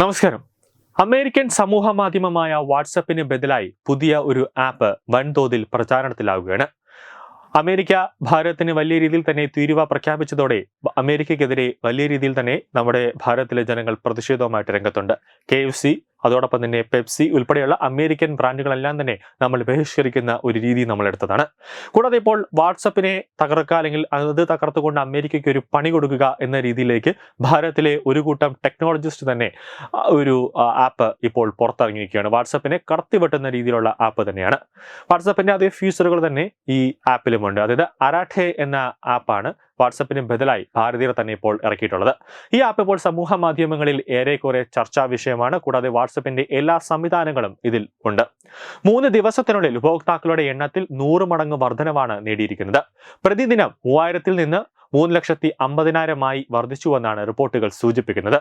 നമസ്കാരം. അമേരിക്കൻ സമൂഹ മാധ്യമമായ വാട്സപ്പിന് ബദലായി പുതിയ ഒരു ആപ്പ് വൻതോതിൽ പ്രചാരണത്തിലാവുകയാണ്. അമേരിക്ക ഭാരതത്തിന് വലിയ രീതിയിൽ തന്നെ തീരുവ പ്രഖ്യാപിച്ചതോടെ അമേരിക്കയ്ക്കെതിരെ വലിയ രീതിയിൽ തന്നെ നമ്മുടെ ഭാരതത്തിലെ ജനങ്ങൾ പ്രതിഷേധവുമായിട്ട് രംഗത്തുണ്ട്. കെ എഫ് സി അതോടൊപ്പം തന്നെ പെപ്സി ഉൾപ്പെടെയുള്ള അമേരിക്കൻ ബ്രാൻഡുകളെല്ലാം തന്നെ നമ്മൾ ബഹിഷ്കരിക്കുന്ന ഒരു രീതി നമ്മൾ എടുത്തതാണ്. കൂടാതെ ഇപ്പോൾ വാട്സപ്പിനെ തകർക്കുക അല്ലെങ്കിൽ അത് തകർത്തുകൊണ്ട് അമേരിക്കയ്ക്ക് ഒരു പണി കൊടുക്കുക എന്ന രീതിയിലേക്ക് ഭാരതത്തിലെ ഒരു കൂട്ടം ടെക്നോളജിസ്റ്റ് തന്നെ ഒരു ആപ്പ് ഇപ്പോൾ പുറത്തിറങ്ങിയിരിക്കുകയാണ്. വാട്സപ്പിനെ കടത്തിവെട്ടുന്ന രീതിയിലുള്ള ആപ്പ് തന്നെയാണ്. വാട്സപ്പിന്റെ അതേ ഫീച്ചറുകൾ തന്നെ ഈ ആപ്പിലുമുണ്ട് അതായത് അരാഠെ എന്ന ആപ്പാണ് വാട്സപ്പിന് ബദലായി ഭാരതീയർ തന്നെ ഇപ്പോൾ ഇറക്കിയിട്ടുള്ളത്. ഈ ആപ്പ് ഇപ്പോൾ സമൂഹ മാധ്യമങ്ങളിൽ ഏറെക്കുറെ ചർച്ചാ വിഷയമാണ്. കൂടാതെ വാട്സപ്പിന്റെ എല്ലാ സംവിധാനങ്ങളും ഇതിൽ ഉണ്ട്. മൂന്ന് ദിവസത്തിനുള്ളിൽ ഉപഭോക്താക്കളുടെ എണ്ണത്തിൽ നൂറ് മടങ്ങ് വർധനവാണ് നേടിയിരിക്കുന്നത്. പ്രതിദിനം മൂവായിരത്തിൽ നിന്ന് മൂന്ന് ലക്ഷത്തി അമ്പതിനായിരമായി വർദ്ധിച്ചുവെന്നാണ് റിപ്പോർട്ടുകൾ സൂചിപ്പിക്കുന്നത്.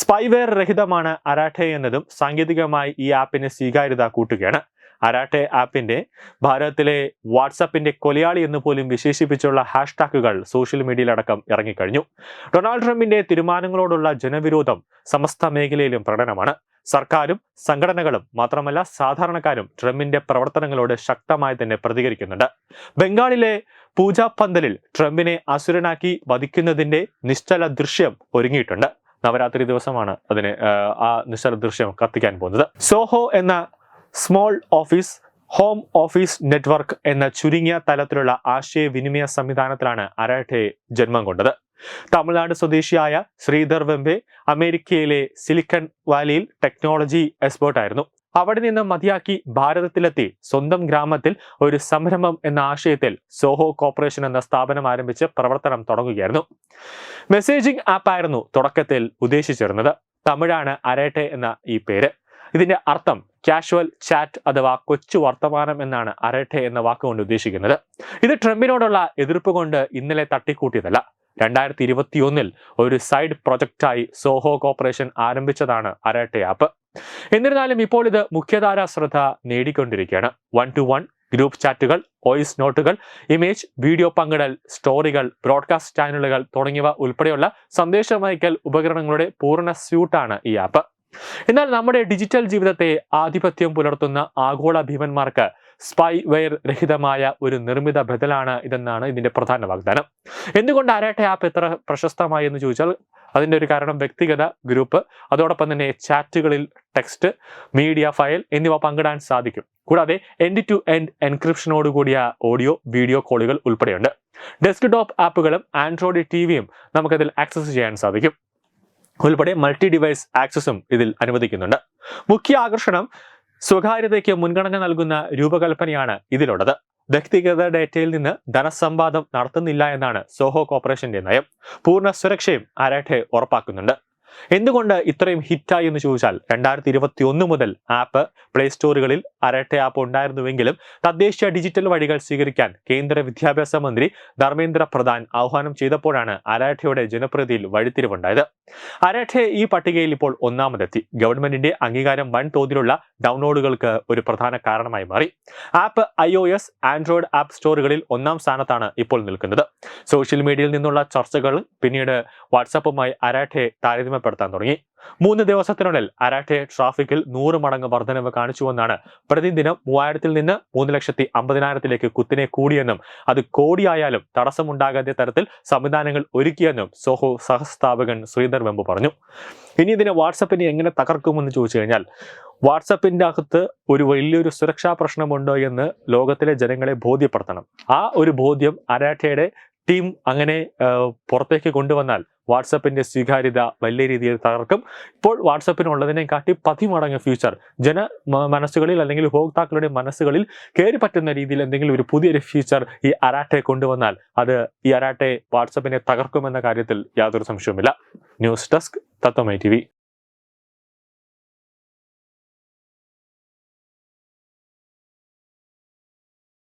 സ്പൈവെയർ രഹിതമാണ് അരാഠെ എന്നതും സാങ്കേതികമായി ഈ ആപ്പിന് സ്വീകാര്യത കൂട്ടുകയാണ്. അരാട്ടെ ആപ്പിന്റെ ഭാരതത്തിലെ വാട്സപ്പിന്റെ കൊലയാളി എന്ന് പോലും വിശേഷിപ്പിച്ചുള്ള ഹാഷ്ടാഗുകൾ സോഷ്യൽ മീഡിയയിലടക്കം ഇറങ്ങിക്കഴിഞ്ഞു. ഡൊണാൾഡ് ട്രംപിന്റെ തീരുമാനങ്ങളോടുള്ള ജനവിരോധം സമസ്ത മേഖലയിലും പ്രകടനമാണ്. സർക്കാരും സംഘടനകളും മാത്രമല്ല സാധാരണക്കാരും ട്രംപിന്റെ പ്രവർത്തനങ്ങളോട് ശക്തമായി തന്നെ പ്രതികരിക്കുന്നുണ്ട്. ബംഗാളിലെ പൂജാ പന്തലിൽ ട്രംപിനെ അസുരനാക്കി വധിക്കുന്നതിന്റെ നിശ്ചല ദൃശ്യം ഒരുങ്ങിയിട്ടുണ്ട്. നവരാത്രി ദിവസമാണ് അതിന് ആ, നിശ്ചല ദൃശ്യം കത്തിക്കാൻ പോകുന്നത്. സോഹോ എന്ന small office home office network എന്ന ചുരുങ്ങിയ തലത്തിലുള്ള ആശയവിനിമയ സംവിധാനത്തിലാണ് അരാഠെ ജന്മം കൊണ്ടത്. തമിഴ്നാട് സ്വദേശിയായ ശ്രീധർ വെമ്പെ അമേരിക്കയിലെ സിലിക്കൺ വാലിയിൽ ടെക്നോളജി എക്സ്പേർട്ട് ആയിരുന്നു. അവിടെ നിന്ന് മതിയാക്കി ഭാരതത്തിലെത്തി സ്വന്തം ഗ്രാമത്തിൽ ഒരു സംരംഭം എന്ന ആശയത്തിൽ സോഹോ കോർപ്പറേഷൻ എന്ന സ്ഥാപനം ആരംഭിച്ച് പ്രവർത്തനം തുടങ്ങുകയായിരുന്നു. മെസ്സേജിംഗ് ആപ്പായിരുന്നു തുടക്കത്തിൽ ഉദ്ദേശിച്ചിരുന്നത്. തമിഴാണ് അരേട്ടെ എന്ന ഈ പേര്. ഇതിന്റെ അർത്ഥം കാഷ്വൽ ചാറ്റ് അഥവാ കൊച്ചു വർത്തമാനം എന്നാണ് അരട്ടെ എന്ന വാക്കുകൊണ്ട് ഉദ്ദേശിക്കുന്നത്. ഇത് ട്രംപിനോടുള്ള എതിർപ്പ് കൊണ്ട് ഇന്നലെ തട്ടിക്കൂട്ടിയതല്ല. രണ്ടായിരത്തി ഇരുപത്തിയൊന്നിൽ ഒരു സൈഡ് പ്രൊജക്റ്റായി സോഹോ കോർപ്പറേഷൻ ആരംഭിച്ചതാണ് അരട്ടെ ആപ്പ് എന്നിരുന്നാലും ഇപ്പോൾ ഇത് മുഖ്യധാര ശ്രദ്ധ നേടിക്കൊണ്ടിരിക്കുകയാണ്. വൺ ടു വൺ ഗ്രൂപ്പ് ചാറ്റുകൾ വോയിസ് നോട്ടുകൾ ഇമേജ് വീഡിയോ പങ്കിടൽ സ്റ്റോറികൾ ബ്രോഡ്കാസ്റ്റ് ചാനലുകൾ തുടങ്ങിയവ ഉൾപ്പെടെയുള്ള സന്ദേശമയക്കൽ ഉപകരണങ്ങളുടെ പൂർണ സ്യൂട്ടാണ് ഈ ആപ്പ് എന്നാൽ നമ്മുടെ ഡിജിറ്റൽ ജീവിതത്തെ ആധിപത്യം പുലർത്തുന്ന ആഗോള ഭീമന്മാർക്ക് സ്പൈ വെയർ രഹിതമായ ഒരു നിർമ്മിത ബദലാണ് ഇതെന്നാണ് ഇതിന്റെ പ്രധാന വാഗ്ദാനം. എന്തുകൊണ്ട് അരാട്ടെ ആപ്പ് എത്ര പ്രശസ്തമായി എന്ന് ചോദിച്ചാൽ അതിന്റെ ഒരു കാരണം വ്യക്തിഗത ഗ്രൂപ്പ് അതോടൊപ്പം തന്നെ ചാറ്റുകളിൽ ടെക്സ്റ്റ് മീഡിയ ഫയൽ എന്നിവ പങ്കിടാൻ സാധിക്കും. കൂടാതെ എൻഡ് ടു എൻഡ് എൻക്രിപ്ഷനോട് കൂടിയ ഓഡിയോ വീഡിയോ കോളുകൾ ഉൾപ്പെടെയുണ്ട്. ഡെസ്ക്ടോപ്പ് ആപ്പുകളും ആൻഡ്രോയിഡ് ടി വിയും നമുക്കതിൽ ആക്സസ് ചെയ്യാൻ സാധിക്കും. ഉൾപ്പെടെ മൾട്ടി ഡിവൈസ് ആക്സസും ഇതിൽ അനുവദിക്കുന്നുണ്ട്. മുഖ്യ ആകർഷണം സ്വകാര്യതയ്ക്ക് മുൻഗണന നൽകുന്ന രൂപകൽപ്പനയാണ് ഇതിലുള്ളത്. വ്യക്തിഗത ഡേറ്റയിൽ നിന്ന് ധനസമ്പാദം നടത്തുന്നില്ല എന്നാണ് സോഹോ കോർപ്പറേഷന്റെ നയം. പൂർണ സുരക്ഷയും അരാഠെ ഉറപ്പാക്കുന്നുണ്ട്. എന്തുകൊണ്ട് ഇത്രയും ഹിറ്റായി എന്ന് ചോദിച്ചാൽ രണ്ടായിരത്തി ഇരുപത്തി ഒന്ന് മുതൽ ആപ്പ് പ്ലേ സ്റ്റോറുകളിൽ അരട്ടെ ആപ്പ് ഉണ്ടായിരുന്നുവെങ്കിലും തദ്ദേശീയ ഡിജിറ്റൽ വഴികൾ സ്വീകരിക്കാൻ കേന്ദ്ര വിദ്യാഭ്യാസ മന്ത്രി ധർമ്മേന്ദ്ര പ്രധാൻ ആഹ്വാനം ചെയ്തപ്പോഴാണ് അരാഠയുടെ ജനപ്രീതിയിൽ വഴിത്തിരിവുണ്ടായത്. അരാഠെ ഈ പട്ടികയിൽ ഇപ്പോൾ ഒന്നാമതെത്തി. ഗവൺമെന്റിന്റെ അംഗീകാരം വൻതോതിലുള്ള ഡൗൺലോഡുകൾക്ക് ഒരു പ്രധാന കാരണമായി മാറി. App I O S Android app സ്റ്റോറുകളിൽ ഒന്നാം സ്ഥാനത്താണ് ഇപ്പോൾ നിൽക്കുന്നത്. സോഷ്യൽ മീഡിയയിൽ നിന്നുള്ള ചർച്ചകൾ പിന്നീട് വാട്സാപ്പുമായി അരാഠെ താരതമ്യപ്പെടുത്താൻ തുടങ്ങി. മൂന്ന് ദിവസത്തിനുള്ളിൽ അരാട്ടെ ട്രാഫിക്കിൽ നൂറ് മടങ്ങ് വർധനവ് കാണിച്ചുവെന്നാണ് പ്രതിദിനം മൂവായിരത്തിൽ നിന്ന് മൂന്ന് ലക്ഷത്തി അമ്പതിനായിരത്തിലേക്ക് കുത്തിനെ കൂടിയെന്നും അത് കോടിയായാലും തടസ്സമുണ്ടാകാത്ത തരത്തിൽ സംവിധാനങ്ങൾ ഒരുക്കിയെന്നും സോഹോ സഹസ്ഥാപകൻ ശ്രീധർ വെമ്പു പറഞ്ഞു. ഇനി ഇതിനെ വാട്സപ്പിനെ എങ്ങനെ തകർക്കുമെന്ന് ചോദിച്ചു കഴിഞ്ഞാൽ വാട്സപ്പിന്റെ അകത്ത് ഒരു വലിയൊരു സുരക്ഷാ പ്രശ്നമുണ്ടോ എന്ന് ലോകത്തിലെ ജനങ്ങളെ ബോധ്യപ്പെടുത്തണം. ആ ഒരു ബോധ്യം അരാഠയുടെ ടീം അങ്ങനെ പുറത്തേക്ക് കൊണ്ടുവന്നാൽ വാട്സപ്പിന്റെ സ്വീകാര്യത വലിയ രീതിയിൽ തകർക്കും. ഇപ്പോൾ വാട്സപ്പിനുള്ളതിനെക്കാട്ടി പതിമടങ്ങ് ഫ്യൂച്ചർ ജന മനസ്സുകളിൽ അല്ലെങ്കിൽ ഉപഭോക്താക്കളുടെ മനസ്സുകളിൽ കയറി പറ്റുന്ന രീതിയിൽ എന്തെങ്കിലും ഒരു പുതിയൊരു ഫീച്ചർ ഈ അരാട്ടെ കൊണ്ടുവന്നാൽ അത് ഈ അരാട്ടെ വാട്സപ്പിനെ തകർക്കുമെന്ന കാര്യത്തിൽ യാതൊരു സംശയവുമില്ല. ന്യൂസ് ഡെസ്ക് തത്വമൈ ടി